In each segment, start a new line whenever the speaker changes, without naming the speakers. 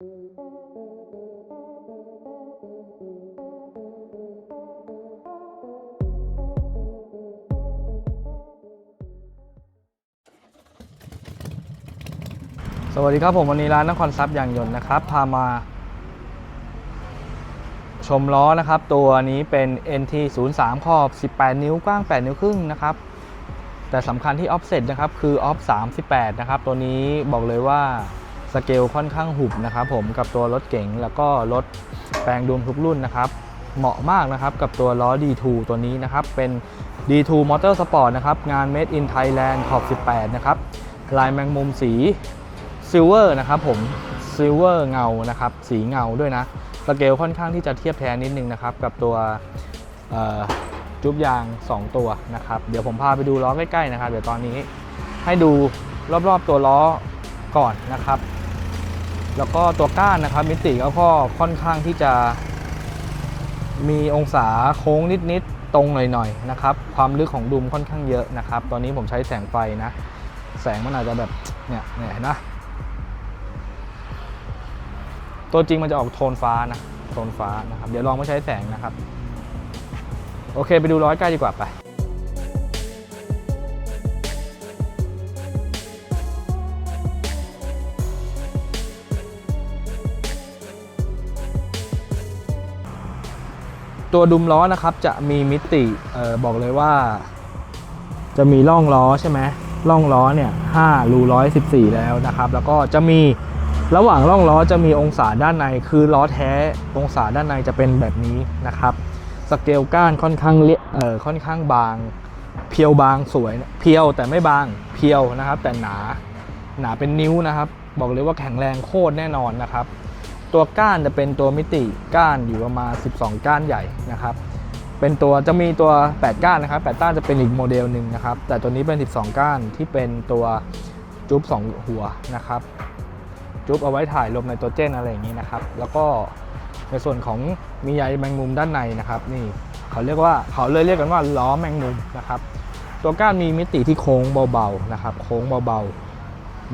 สวัสดีครับผมวันนี้ร้านนครทรัพย์ยางยนต์นะครับ พามา ชมล้อนะครับ ตัวนี้เป็น NT 0 3ขอบ 18 นิ้วกว้าง 8 นิ้วครึ่งนะครับ แต่สำคัญที่ offset นะครับ คือ off 38 นะครับ ตัวนี้บอกเลยว่า สเกลค่อนข้างหุบนะครับผมกับตัวรถเก๋งแล้วก็รถแปลงดูมทุกรุ่นนะครับเหมาะมากนะครับกับตัวล้อ D2 ตัวนี้นะครับเป็น D2 Motor Sport นะครับงาน Made in Thailand ขอบ 18 นะครับลายแมงมุมสีซิลเวอร์นะครับผมซิลเวอร์เงานะครับสีเงาด้วยนะสเกลค่อนข้างที่จะเทียบแทนนิดนึงนะครับกับตัวจุ๊บยาง 2 ตัวนะครับเดี๋ยวผมพาไปดูล้อใกล้ๆนะครับเดี๋ยวตอนนี้ให้ดูรอบๆตัวล้อก่อนนะครับ แล้วก็ตัวก้านนะครับมิติก็ค่อนข้างที่จะมีองศาโค้งนิดๆตรงหน่อยๆนะครับ ความลึกของดุมค่อนข้างเยอะนะครับ ตอนนี้ผมใช้แสงไฟนะ แสงมันอาจจะแบบเนี่ยเนี่ยเห็นนะตัวจริงมันจะออกโทนฟ้านะโทนฟ้านะครับ เดี๋ยวลองไม่ใช้แสงนะครับ โอเคไปดูร้อยใกล้ดีกว่าไป ตัวดุมล้อนะครับจะมีมิติออบอกเลยว่า จะมีร่องล้อใช่ไหมร่องล้อเนี่ย5รู114แล้วนะครับ แล้วก็จะมีระหว่างร่องล้อจะมีองศาด้านใน คือล้อแท้องศาด้านในจะเป็นแบบนี้นะครับสเกลก้านค่อนข้างเละเออค่อนข้างบาง เพียวบางสวยเพียวแต่ไม่บางเพียวนะครับ แต่หนาหนาเป็นนิ้วนะครับ บอกเลยว่าแข็งแรงโคตรแน่นอนนะครับ ตัวก้านจะเป็นตัวมิติก้านอยู่ประมาณ 12 ก้านใหญ่นะครับ เป็นตัวจะมีตัว 8 ก้านนะครับ 8 ก้านจะเป็นอีกโมเดลหนึ่งนะครับ แต่ตัวนี้เป็น 12 ก้านที่เป็นตัวจุ๊บ2 หัวนะครับ จุ๊บเอาไว้ถ่ายลมไนโตรเจนอะไรอย่างนี้นะครับ แล้วก็ในส่วนของมีใยแมงมุมด้านในนะครับ นี่เขาเรียกว่าเขาเลยเรียกกันว่าล้อแมงมุมนะครับ ตัวก้านมีมิติที่โค้งเบาๆนะครับ โค้งเบาๆ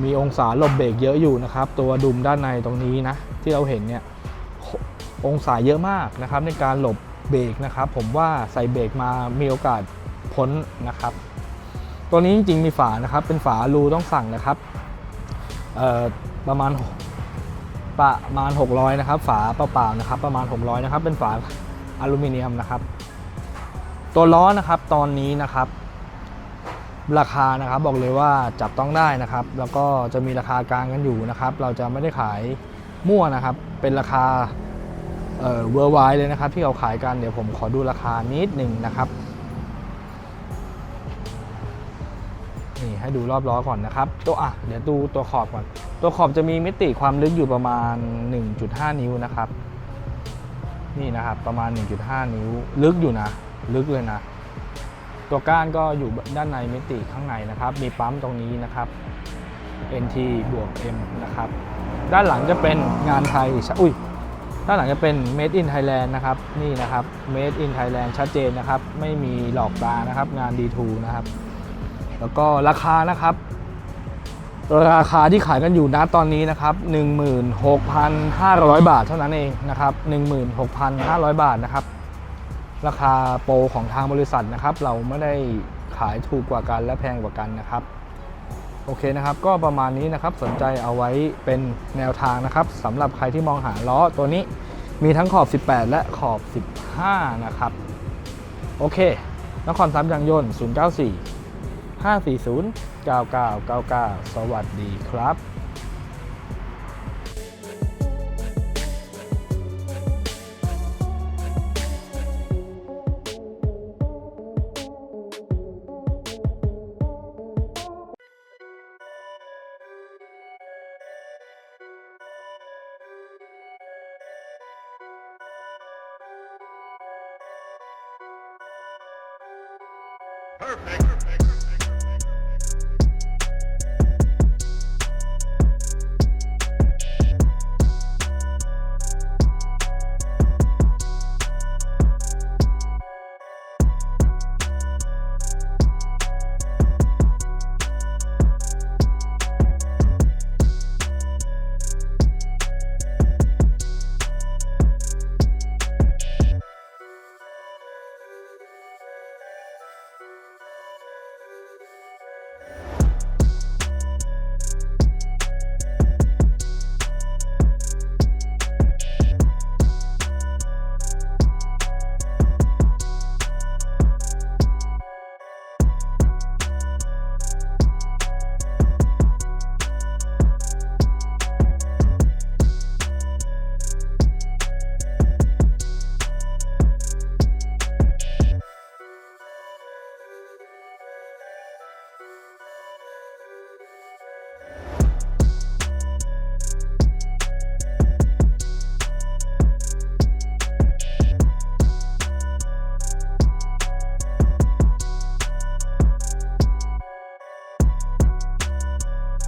มีองศาหลบเบรกเยอะอยู่นะครับ ตัวดุมด้านในตรงนี้นะ ที่เราเห็นเนี่ยองศาเยอะมากนะครับ ในการหลบเบรกนะครับ ผมว่าใส่เบรกมามีโอกาสพ้นนะครับ ตัวนี้จริงๆมีฝานะครับ เป็นฝารูต้องสั่งนะครับประมาณประมาณ 600 นะครับ ฝาเปล่าๆนะครับ ประมาณ 600 นะครับ เป็นฝาอลูมิเนียมนะครับ ตัวล้อนะครับตอนนี้นะครับ ราคานะครับบอกเลยว่าจับต้องได้นะครับ แล้วก็จะมีราคากลางกันอยู่นะครับ เราจะไม่ได้ขายมั่วนะครับ เป็นราคาเอ่อเวอร์ไวเลยนะครับ ที่เราขายกันเดี๋ยวผมขอดูราคานิดหนึ่งนะครับนี่ให้ดูรอบล้อก่อนนะครับ ตัวอะเดี๋ยวดูตัวขอบก่อน ตัวขอบจะมีมิติความลึกอยู่ประมาณ 1.5 นิ้วนะครับ นี่นะครับประมาณ 1.5 นิ้วลึกอยู่นะ ลึกเลยนะ ตัวก้านก็อยู่ด้านในมิติข้างในนะครับ มีปั๊มตรงนี้นะครับ NT บวก M นะครับ ด้านหลังจะเป็นงานไทยอุ้ยด้านหลังจะเป็น Made in Thailand นะครับ นี่นะครับ Made in Thailand ชัดเจนนะครับ ไม่มีหลอกตานะครับ งาน D2 นะครับ แล้วก็ราคานะครับ ราคาที่ขายกันอยู่นะตอนนี้นะครับ 16,500 บาทเท่านั้นเองนะครับ 16,500 บาทนะครับ ราคาโปรของทางบริษัทนะครับ เราไม่ได้ขายถูกกว่ากันและแพงกว่ากันนะครับ โอเคนะครับ ก็ประมาณนี้นะครับสนใจเอาไว้เป็นแนวทางนะครับสำหรับใครที่มองหาล้อตัวนี้มีทั้งขอบ 18 และขอบ 15 นะครับ โอเคนครทรัพย์ยางยนต์ 094 540 9999 สวัสดีครับ Perfect.
Perfect.